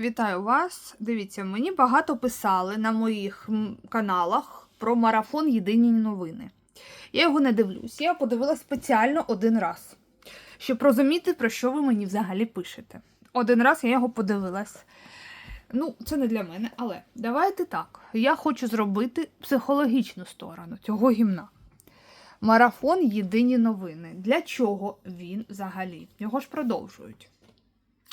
Вітаю вас. Дивіться, мені багато писали на моїх каналах про марафон Єдині новини. Я його не дивлюсь. Я подивилась спеціально один раз, щоб розуміти, про що ви мені взагалі пишете. Один раз я його подивилась. Ну, це не для мене, але давайте так. Я хочу зробити психологічну сторону цього гімна. Марафон Єдині новини. Для чого він взагалі? Його ж продовжують.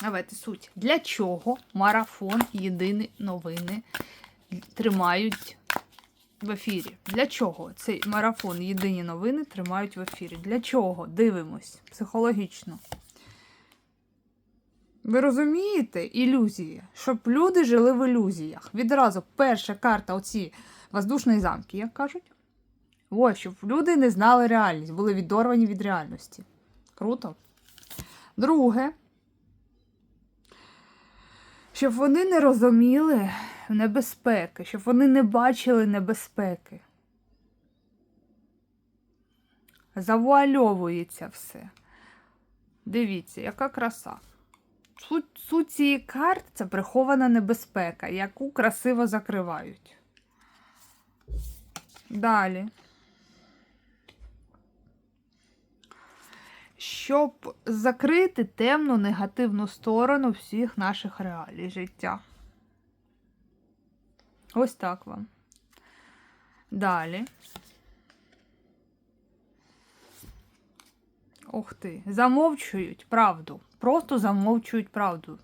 Давайте суть. Для чого марафон Єдині новини тримають в ефірі? Для чого цей марафон Єдині новини тримають в ефірі? Для чого? Дивимось психологічно. Ви розумієте ілюзії? Щоб люди жили в ілюзіях. Відразу перша карта, оці воздушні замки, як кажуть. Ось, щоб люди не знали реальність, були відорвані від реальності. Круто. Друге, щоб вони не розуміли небезпеки, щоб вони не бачили небезпеки. Завуальовується все. Дивіться, яка краса. Суть, суть цієї карти це прихована небезпека, яку красиво закривають. Далі. Щоб закрити темну негативну сторону всіх наших реалій життя. Ось так вам. Далі. Ух ти. Замовчують правду. Просто замовчують правду.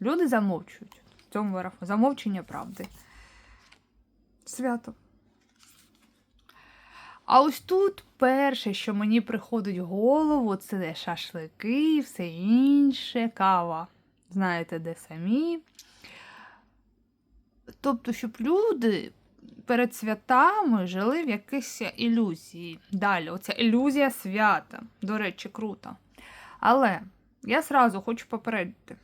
Люди замовчують в цьому марафоні. Замовчення правди. Свято. А ось тут перше, що мені приходить в голову, це шашлики, все інше, кава. Знаєте, де самі. Тобто, щоб люди перед святами жили в якихось ілюзії. Далі, оця ілюзія свята. До речі, круто. Але я сразу хочу попередити.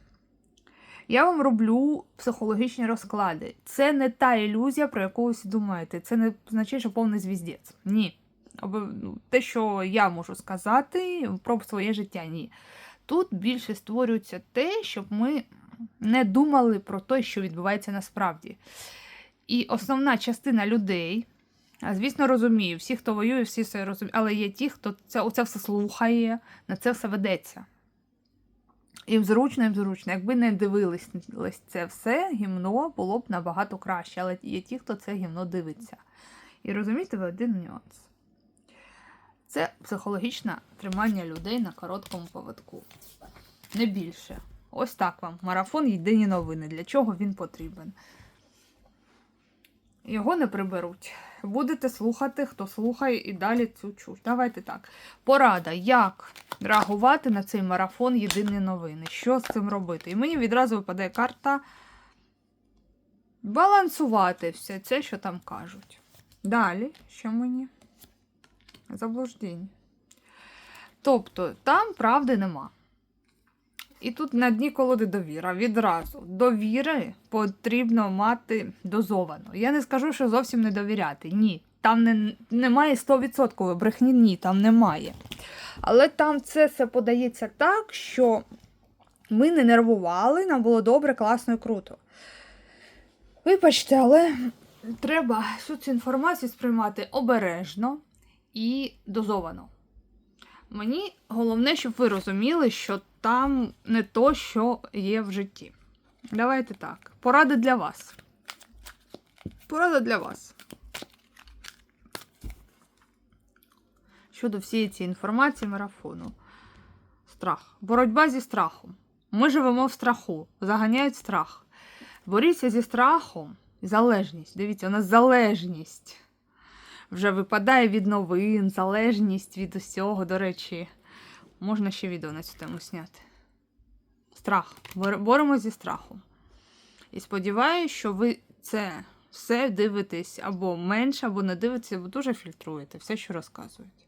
Я вам роблю психологічні розклади. Це не та ілюзія, про яку ви думаєте. Це не означає, що повний звіздець. Ні. Ну, Те, що я можу сказати про своє життя, ні. Тут більше створюється те, щоб ми не думали про те, що відбувається насправді. І основна частина людей, звісно, розумію, всі, хто воює, всі все розуміють, але є ті, хто це, оце все слухає, на це все ведеться. Їм зручно, їм зручно. Якби не дивились це все, гімно було б набагато краще. Але є ті, хто це гімно дивиться. І розумієте ви один нюанс. Це психологічне тримання людей на короткому поводку. Не більше. Ось так вам. Марафон єдині новини. Для чого він потрібен? Його не приберуть. Будете слухати, хто слухає, і далі цю чуш. Давайте так. Порада, як реагувати на цей марафон Єдині новини. Що з цим робити? І мені відразу випадає карта балансувати все це, що там кажуть. Далі, що мені? Заблуждіння. Тобто, там правди нема. І тут на дні колоди довіра. Відразу. Довіри потрібно мати дозовано. Я не скажу, що зовсім не довіряти. Ні. Там не, немає 100% брехні, ні, там немає. Але там це все подається так, що ми не нервували, нам було добре, класно і круто. Вибачте, але треба всю цю інформацію сприймати обережно і дозовано. Мені головне, щоб ви розуміли, що там не то, що є в житті. Давайте так. Поради для вас. Порада для вас. Щодо всієї цієї інформації марафону. Страх. Боротьба зі страхом. Ми живемо в страху. Заганяють страх. Боріться зі страхом. Залежність. Дивіться, у нас залежність вже випадає від новин, залежність від усього. До речі, можна ще відео на цю тему зняти. Страх. Боремося зі страхом. І сподіваюся, що ви це все дивитесь або менше, або не дивитесь, або дуже фільтруєте все, що розказують.